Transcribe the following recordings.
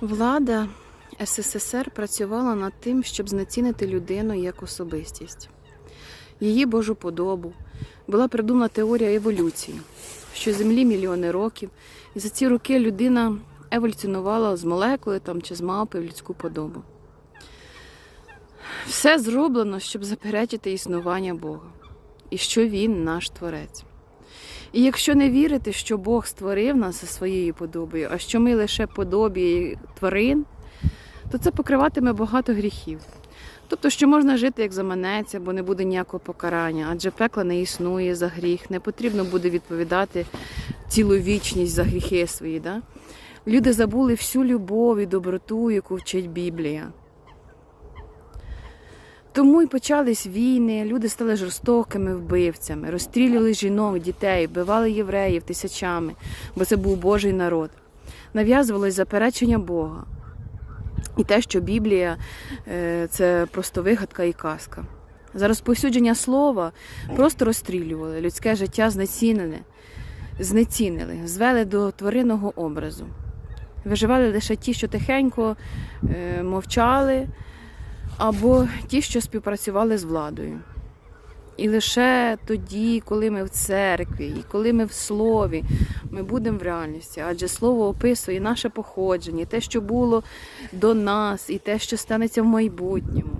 Влада СССР працювала над тим, щоб знецінити людину як особистість, її Божу подобу. Була придумана теорія еволюції, що Землі мільйони років, і за ці роки людина еволюціонувала з молекули там, чи з мавпи в людську подобу. Все зроблено, щоб заперечити існування Бога і що Він наш творець. І якщо не вірити, що Бог створив нас за своєю подобою, а що ми лише подобі тварин, то це покриватиме багато гріхів. Тобто, що можна жити як заманеться, бо не буде ніякого покарання, адже пекла не існує за гріх, не потрібно буде відповідати цілу вічність за гріхи свої. Да? Люди забули всю любов і доброту, яку вчить Біблія. Тому й почались війни, люди стали жорстокими вбивцями, розстрілювали жінок, дітей, вбивали євреїв тисячами, бо це був Божий народ. Нав'язувалось заперечення Бога. І те, що Біблія е, це просто вигадка і казка. За розповсюдження слова просто розстрілювали, людське життя знецінене, знецінили, звели до тваринного образу. Виживали лише ті, що тихенько е, мовчали, або ті, що співпрацювали з владою. І лише тоді, коли ми в церкві, і коли ми в слові, ми будемо в реальності, адже слово описує наше походження, і те, що було до нас, і те, що станеться в майбутньому.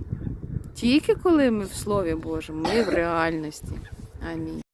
Тільки коли ми в Слові Божому, ми в реальності. Амінь.